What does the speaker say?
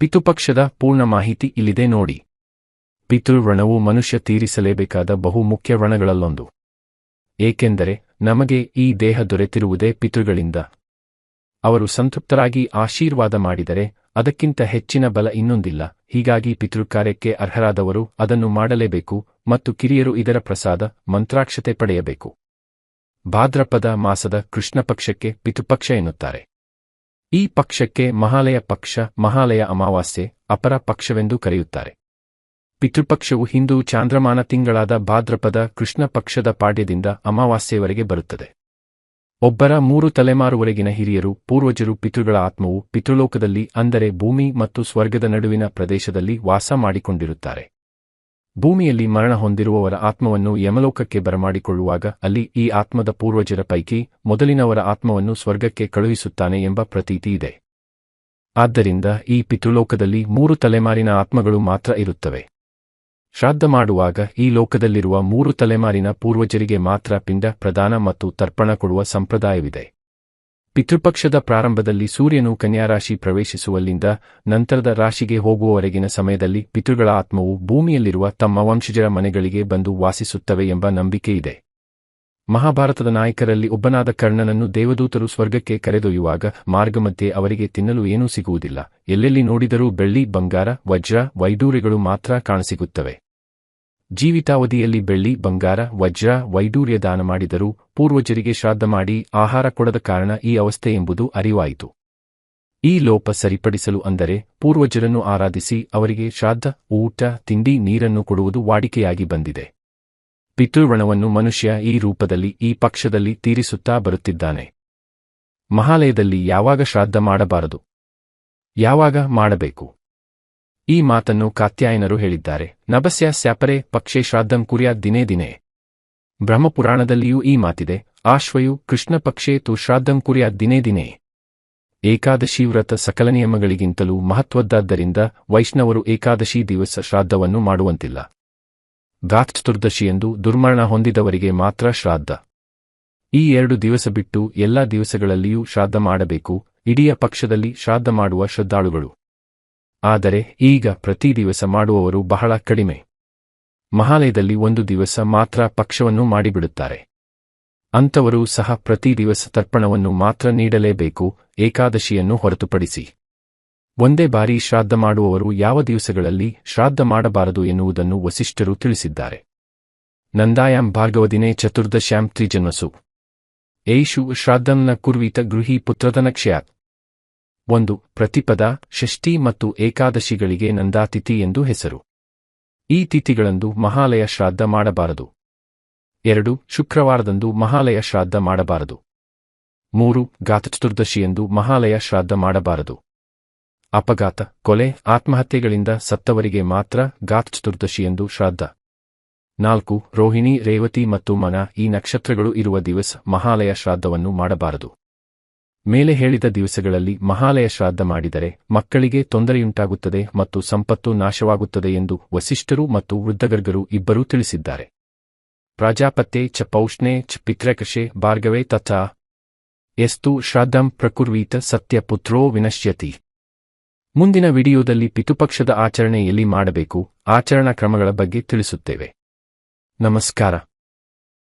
ಪಿತೃಪಕ್ಷದ ಪೂರ್ಣ ಮಾಹಿತಿ ಇಲ್ಲಿದೆ ನೋಡಿ. ಪಿತೃಋಣವು ಮನುಷ್ಯ ತೀರಿಸಲೇಬೇಕಾದ ಬಹು ಮುಖ್ಯ ಋಣಗಳಲ್ಲೊಂದು. ಏಕೆಂದರೆ ನಮಗೆ ಈ ದೇಹ ದೊರೆತಿರುವುದೇ ಪಿತೃಗಳಿಂದ. ಅವರು ಸಂತೃಪ್ತರಾಗಿ ಆಶೀರ್ವಾದ ಮಾಡಿದರೆ ಅದಕ್ಕಿಂತ ಹೆಚ್ಚಿನ ಬಲ ಇನ್ನೊಂದಿಲ್ಲ, ಹೀಗಾಗಿ ಪಿತೃಕಾರ್ಯಕ್ಕೆ ಅರ್ಹರಾದವರು ಅದನ್ನು ಮಾಡಲೇಬೇಕು ಮತ್ತು ಕಿರಿಯರು ಇದರ ಪ್ರಸಾದ, ಮಂತ್ರಾಕ್ಷತೆ ಪಡೆಯಬೇಕು. ಭಾದ್ರಪದ ಮಾಸದ ಕೃಷ್ಣ ಪಕ್ಷಕ್ಕೆ ಪಿತೃಪಕ್ಷ ಎನ್ನುತ್ತಾರೆ. ಈ ಪಕ್ಷಕ್ಕೆ ಮಹಾಲಯ ಪಕ್ಷ, ಮಹಾಲಯ ಅಮಾವಾಸ್ಯೆ, ಅಪರ ಪಕ್ಷವೆಂದು ಕರೆಯುತ್ತಾರೆ. ಪಿತೃಪಕ್ಷವು ಹಿಂದೂ ಚಾಂದ್ರಮಾನ ತಿಂಗಳಾದ ಭಾದ್ರಪದ ಕೃಷ್ಣ ಪಕ್ಷದ ಪಾಡ್ಯದಿಂದ ಅಮಾವಾಸ್ಯೆಯವರೆಗೆ ಬರುತ್ತದೆ. ಒಬ್ಬರ ಮೂರು ತಲೆಮಾರುವರೆಗಿನ ಹಿರಿಯರು, ಪೂರ್ವಜರು ಪಿತೃಗಳ ಆತ್ಮವು ಪಿತೃಲೋಕದಲ್ಲಿ ಅಂದರೆ ಭೂಮಿ ಮತ್ತು ಸ್ವರ್ಗದ ನಡುವಿನ ಪ್ರದೇಶದಲ್ಲಿ ವಾಸ ಮಾಡಿಕೊಂಡಿರುತ್ತಾರೆ. ಭೂಮಿಯಲ್ಲಿ ಮರಣ ಹೊಂದಿರುವವರ ಆತ್ಮವನ್ನು ಯಮಲೋಕಕ್ಕೆ ಬರಮಾಡಿಕೊಳ್ಳುವಾಗ ಅಲ್ಲಿ ಈ ಆತ್ಮದ ಪೂರ್ವಜರ ಪೈಕಿ ಮೊದಲಿನವರ ಆತ್ಮವನ್ನು ಸ್ವರ್ಗಕ್ಕೆ ಕಳುಹಿಸುತ್ತಾನೆ ಎಂಬ ಪ್ರತೀತಿ ಇದೆ. ಆದ್ದರಿಂದ ಈ ಪಿತೃಲೋಕದಲ್ಲಿ ಮೂರು ತಲೆಮಾರಿನ ಆತ್ಮಗಳು ಮಾತ್ರ ಇರುತ್ತವೆ. ಶ್ರಾದ್ದ ಮಾಡುವಾಗ ಈ ಲೋಕದಲ್ಲಿರುವ ಮೂರು ತಲೆಮಾರಿನ ಪೂರ್ವಜರಿಗೆ ಮಾತ್ರ ಪಿಂಡ ಪ್ರದಾನ ಮತ್ತು ತರ್ಪಣ ಕೊಡುವ ಸಂಪ್ರದಾಯವಿದೆ. ಪಿತೃಪಕ್ಷದ ಪ್ರಾರಂಭದಲ್ಲಿ ಸೂರ್ಯನು ಕನ್ಯಾರಾಶಿ ಪ್ರವೇಶಿಸುವಲ್ಲಿಂದ ನಂತರದ ರಾಶಿಗೆ ಹೋಗುವವರೆಗಿನ ಸಮಯದಲ್ಲಿ ಪಿತೃಗಳ ಆತ್ಮವು ಭೂಮಿಯಲ್ಲಿರುವ ತಮ್ಮ ವಂಶಜರ ಮನೆಗಳಿಗೆ ಬಂದು ವಾಸಿಸುತ್ತವೆ ಎಂಬ ನಂಬಿಕೆಯಿದೆ ಮಹಾಭಾರತದ ನಾಯಕರಲ್ಲಿ ಒಬ್ಬನಾದ ಕರ್ಣನನ್ನು ದೇವದೂತರು ಸ್ವರ್ಗಕ್ಕೆ ಕರೆದೊಯ್ಯುವಾಗ ಮಾರ್ಗಮಧ್ಯೆ ಅವರಿಗೆ ತಿನ್ನಲು ಏನೂ ಸಿಗುವುದಿಲ್ಲ. ಎಲ್ಲೆಲ್ಲಿ ನೋಡಿದರೂ ಬೆಳ್ಳಿ, ಬಂಗಾರ, ವಜ್ರ ವೈಡೂರಿಗಳು ಮಾತ್ರ ಕಾಣಸಿಗುತ್ತವೆ. ಜೀವಿತಾವಧಿಯಲ್ಲಿ ಬೆಳ್ಳಿ, ಬಂಗಾರ, ವಜ್ರ, ವೈಡೂರ್ಯ ದಾನ ಮಾಡಿದರೂ ಪೂರ್ವಜರಿಗೆ ಶ್ರಾದ್ದ ಮಾಡಿ ಆಹಾರ ಕೊಡದ ಕಾರಣ ಈ ಅವಸ್ಥೆ ಎಂಬುದು ಅರಿವಾಯಿತು. ಈ ಲೋಪ ಸರಿಪಡಿಸಲು ಅಂದರೆ ಪೂರ್ವಜರನ್ನು ಆರಾಧಿಸಿ ಅವರಿಗೆ ಶ್ರಾದ್ದ, ಊಟ, ತಿಂಡಿ, ನೀರನ್ನು ಕೊಡುವುದು ವಾಡಿಕೆಯಾಗಿ ಬಂದಿದೆ. ಪಿತೃವಣವನ್ನು ಮನುಷ್ಯ ಈ ರೂಪದಲ್ಲಿ, ಈ ಪಕ್ಷದಲ್ಲಿ ತೀರಿಸುತ್ತಾ ಬರುತ್ತಿದ್ದಾನೆ. ಮಹಾಲಯದಲ್ಲಿ ಯಾವಾಗ ಶ್ರಾದ್ದ ಮಾಡಬಾರದು? ಯಾವಾಗ ಮಾಡಬೇಕು? ಈ ಮಾತನ್ನು ಕಾತ್ಯಾಯನರು ಹೇಳಿದ್ದಾರೆ. ನಭಸ್ಯ ಸ್ಯಾಪರೆ ಪಕ್ಷೆ ಶ್ರಾದ್ದಂ ಕುರಿಯಾ ದಿನೇ ದಿನೇ. ಬ್ರಹ್ಮಪುರಾಣದಲ್ಲಿಯೂ ಈ ಮಾತಿದೆ. ಆಶ್ವಯು ಕೃಷ್ಣ ಪಕ್ಷೇ ತು ಶ್ರಾದ್ದಂ ಕುರಿಯಾ ದಿನೇ ದಿನೇ. ಏಕಾದಶಿ ವ್ರತ ಸಕಲ ನಿಯಮಗಳಿಗಿಂತಲೂ ಮಹತ್ವದ್ದಾದ್ದರಿಂದ ವೈಷ್ಣವರು ಏಕಾದಶಿ ದಿವಸ ಶ್ರಾದ್ದವನ್ನು ಮಾಡುವಂತಿಲ್ಲ. ಗಾತ್ಚತುರ್ದಶಿಯೆಂದು ದುರ್ಮರಣ ಹೊಂದಿದವರಿಗೆ ಮಾತ್ರ ಶ್ರಾದ್ದ. ಈ ಎರಡು ದಿವಸ ಬಿಟ್ಟು ಎಲ್ಲಾ ದಿವಸಗಳಲ್ಲಿಯೂ ಶ್ರಾದ್ದ ಮಾಡಬೇಕು. ಇಡೀ ಪಕ್ಷದಲ್ಲಿ ಶ್ರಾದ್ದ ಮಾಡುವ ಶ್ರದ್ಧಾಳುಗಳು. ಆದರೆ ಈಗ ಪ್ರತಿ ದಿವಸ ಮಾಡುವವರು ಬಹಳ ಕಡಿಮೆ. ಮಹಾಲಯದಲ್ಲಿ ಒಂದು ದಿವಸ ಮಾತ್ರ ಪಕ್ಷವನ್ನು ಮಾಡಿಬಿಡುತ್ತಾರೆ. ಅಂಥವರು ಸಹ ಪ್ರತಿ ದಿವಸ ತರ್ಪಣವನ್ನು ಮಾತ್ರ ನೀಡಲೇಬೇಕು, ಏಕಾದಶಿಯನ್ನು ಹೊರತುಪಡಿಸಿ. ಒಂದೇ ಬಾರಿ ಶ್ರಾದ್ದ ಮಾಡುವವರು ಯಾವ ದಿವಸಗಳಲ್ಲಿ ಶ್ರಾದ್ದ ಮಾಡಬಾರದು ಎನ್ನುವುದನ್ನು ವಸಿಷ್ಠರು ತಿಳಿಸಿದ್ದಾರೆ. ನಂದಾಯಾಂ ಭಾರ್ಗವದಿನೇ ಚತುರ್ದಶ್ಯಾಂ ತ್ರಿಜನ್ಮಸು ಏಷು ಶ್ರಾದ್ದಂನ ಕುರ್ವಿತ ಗೃಹಿ ಪುತ್ರದನಕ್ಷಯಾತ್ ಒಂದು ಪ್ರತಿಪದ, ಷಷ್ಠಿ ಮತ್ತು ಏಕಾದಶಿಗಳಿಗೆ ನಂದಾತಿಥಿ ಎಂದು ಹೆಸರು. ಈ ತಿಥಿಗಳಂದು ಮಹಾಲಯ ಶ್ರಾದ್ದ ಮಾಡಬಾರದು. ಎರಡು, ಶುಕ್ರವಾರದಂದು ಮಹಾಲಯ ಶ್ರಾದ್ದ ಮಾಡಬಾರದು. ಮೂರು ಗಾತಚತುರ್ದಶಿಯಂದು ಮಹಾಲಯ ಶ್ರಾದ್ದ ಮಾಡಬಾರದು. ಅಪಘಾತ, ಕೊಲೆ, ಆತ್ಮಹತ್ಯೆಗಳಿಂದ ಸತ್ತವರಿಗೆ ಮಾತ್ರ ಗಾತಚತುರ್ದಶಿಯಂದು ಶ್ರಾದ್ದ. ನಾಲ್ಕು, ರೋಹಿಣಿ, ರೇವತಿ ಮತ್ತು ಮನ ಈ ನಕ್ಷತ್ರಗಳು ಇರುವ ದಿವಸ ಮಹಾಲಯ ಶ್ರಾದ್ದವನ್ನು ಮಾಡಬಾರದು. ಮೇಲೆ ಹೇಳಿದ ದಿವಸಗಳಲ್ಲಿ ಮಹಾಲಯ ಶ್ರಾದ್ದ ಮಾಡಿದರೆ ಮಕ್ಕಳಿಗೆ ತೊಂದರೆಯುಂಟಾಗುತ್ತದೆ ಮತ್ತು ಸಂಪತ್ತು ನಾಶವಾಗುತ್ತದೆ ಎಂದು ವಸಿಷ್ಠರು ಮತ್ತು ವೃದ್ಧಗರ್ಗರು ಇಬ್ಬರೂ ತಿಳಿಸಿದ್ದಾರೆ. ಪ್ರಾಜಾಪತ್ಯೆ ಚ ಪೌಷ್ಣೆ ಚ ಪಿತ್ರಕೃಷೆ ಭಾರ್ಗವೇ ತಥಾ ಎಸ್ತು ಶ್ರಾದ್ದಂ ಪ್ರಕುರ್ವೀತ ಸತ್ಯ ಪುತ್ರೋ ವಿನಶ್ಯತಿ. ಮುಂದಿನ ವಿಡಿಯೋದಲ್ಲಿ ಪಿತುಪಕ್ಷದ ಆಚರಣೆ ಎಲ್ಲಿ ಮಾಡಬೇಕು, ಆಚರಣಾ ಕ್ರಮಗಳ ಬಗ್ಗೆ ತಿಳಿಸುತ್ತೇವೆ. ನಮಸ್ಕಾರ.